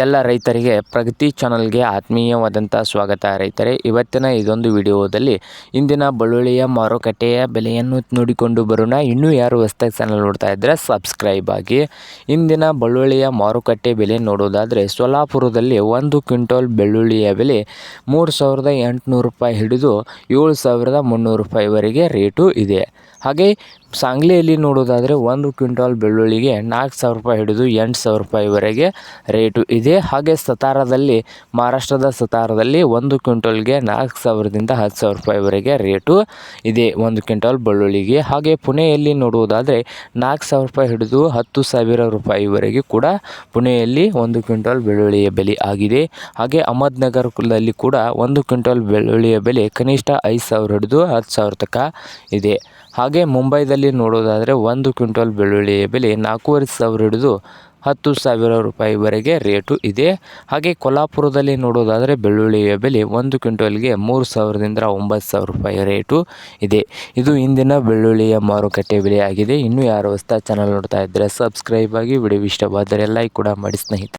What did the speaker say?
ಎಲ್ಲ ರೈತರಿಗೆ ಪ್ರಗತಿ ಚಾನಲ್ಗೆ ಆತ್ಮೀಯವಾದಂಥ ಸ್ವಾಗತ. ರೈತರೇ, ಇವತ್ತಿನ ಇದೊಂದು ವಿಡಿಯೋದಲ್ಲಿ ಇಂದಿನ ಬೆಳ್ಳುಳ್ಳಿಯ ಮಾರುಕಟ್ಟೆಯ ಬೆಲೆಯನ್ನು ನೋಡಿಕೊಂಡು ಬರೋಣ. ಇನ್ನೂ ಯಾರು ಹೊಸ್ದಾಗಿ ಚಾನಲ್ ನೋಡ್ತಾ ಇದ್ದರೆ ಸಬ್ಸ್ಕ್ರೈಬ್ ಆಗಿ. ಇಂದಿನ ಬೆಳ್ಳುಳ್ಳಿಯ ಮಾರುಕಟ್ಟೆ ಬೆಲೆ ನೋಡೋದಾದರೆ ಸೋಲಾಪುರದಲ್ಲಿ ಒಂದು ಕ್ವಿಂಟಲ್ ಬೆಳ್ಳುಳ್ಳಿಯ ಬೆಲೆ ಮೂರು ಸಾವಿರದ ಎಂಟುನೂರು ರೂಪಾಯಿ ಹಿಡಿದು ಏಳು ಸಾವಿರದ ಮುನ್ನೂರು ರೂಪಾಯಿವರೆಗೆ ರೇಟು ಇದೆ. ಹಾಗೆ ಸಾಂಗ್ಲಿಯಲ್ಲಿ ನೋಡೋದಾದರೆ ಒಂದು ಕ್ವಿಂಟಾಲ್ ಬೆಳ್ಳುಳ್ಳಿಗೆ ನಾಲ್ಕು ಸಾವಿರ ರೂಪಾಯಿ ಹಿಡಿದು ಎಂಟು ಸಾವಿರ ರೂಪಾಯಿವರೆಗೆ ರೇಟು ಇದೆ. ಹಾಗೆ ಸತಾರದಲ್ಲಿ, ಮಹಾರಾಷ್ಟ್ರದ ಸತಾರದಲ್ಲಿ ಒಂದು ಕ್ವಿಂಟಲ್ಗೆ ನಾಲ್ಕು ಸಾವಿರದಿಂದ ಹತ್ತು ಸಾವಿರ ರೂಪಾಯಿವರೆಗೆ ರೇಟು ಇದೆ ಒಂದು ಕ್ವಿಂಟಾಲ್ ಬೆಳ್ಳುಳ್ಳಿಗೆ. ಹಾಗೆ ಪುಣೆಯಲ್ಲಿ ನೋಡುವುದಾದರೆ ನಾಲ್ಕು ಸಾವಿರ ರೂಪಾಯಿ ಹಿಡಿದು ಹತ್ತು ಸಾವಿರ ರೂಪಾಯಿವರೆಗೆ ಕೂಡ ಪುಣೆಯಲ್ಲಿ ಒಂದು ಕ್ವಿಂಟಾಲ್ ಬೆಳ್ಳುಳ್ಳಿಯ ಬೆಲೆ ಆಗಿದೆ. ಹಾಗೆ ಅಹಮದ್ನಗರದಲ್ಲಿ ಕೂಡ ಒಂದು ಕ್ವಿಂಟಾಲ್ ಬೆಳ್ಳುಳ್ಳಿಯ ಬೆಲೆ ಕನಿಷ್ಠ ಐದು ಸಾವಿರ ಹಿಡಿದು ಹತ್ತು ಸಾವಿರ ತನಕ ಇದೆ. ಹಾಗೆ ಮುಂಬೈದಲ್ಲಿ ನೋಡೋದಾದರೆ ಒಂದು ಕ್ವಿಂಟಲ್ ಬೆಳ್ಳುಳ್ಳಿಯ ಬೆಲೆ ನಾಲ್ಕೂವರೆ ಸಾವಿರ ಹಿಡಿದು ಹತ್ತು ಸಾವಿರ ರೂಪಾಯಿವರೆಗೆ ರೇಟು ಇದೆ. ಹಾಗೆ ಕೊಲ್ಲಾಪುರದಲ್ಲಿ ನೋಡೋದಾದರೆ ಬೆಳ್ಳುಳ್ಳಿಯ ಬೆಲೆ ಒಂದು ಕ್ವಿಂಟಲ್ಗೆ ಮೂರು ಸಾವಿರದಿಂದ ಒಂಬತ್ತು ಸಾವಿರ ರೂಪಾಯಿ ರೇಟು ಇದೆ. ಇದು ಇಂದಿನ ಬೆಳ್ಳುಳ್ಳಿಯ ಮಾರುಕಟ್ಟೆ ಬೆಲೆ ಆಗಿದೆ ಇನ್ನೂ ಯಾರು ಹೊಸ್ದಾಗಿ ಚಾನಲ್ ನೋಡ್ತಾ ಇದ್ದರೆ ಸಬ್ಸ್ಕ್ರೈಬ್ ಆಗಿ ವಿಡಿಯೋ ಇಷ್ಟವಾದರೆ ಲೈಕ್ ಕೂಡ ಮಾಡಿ ಸ್ನೇಹಿತರೆ.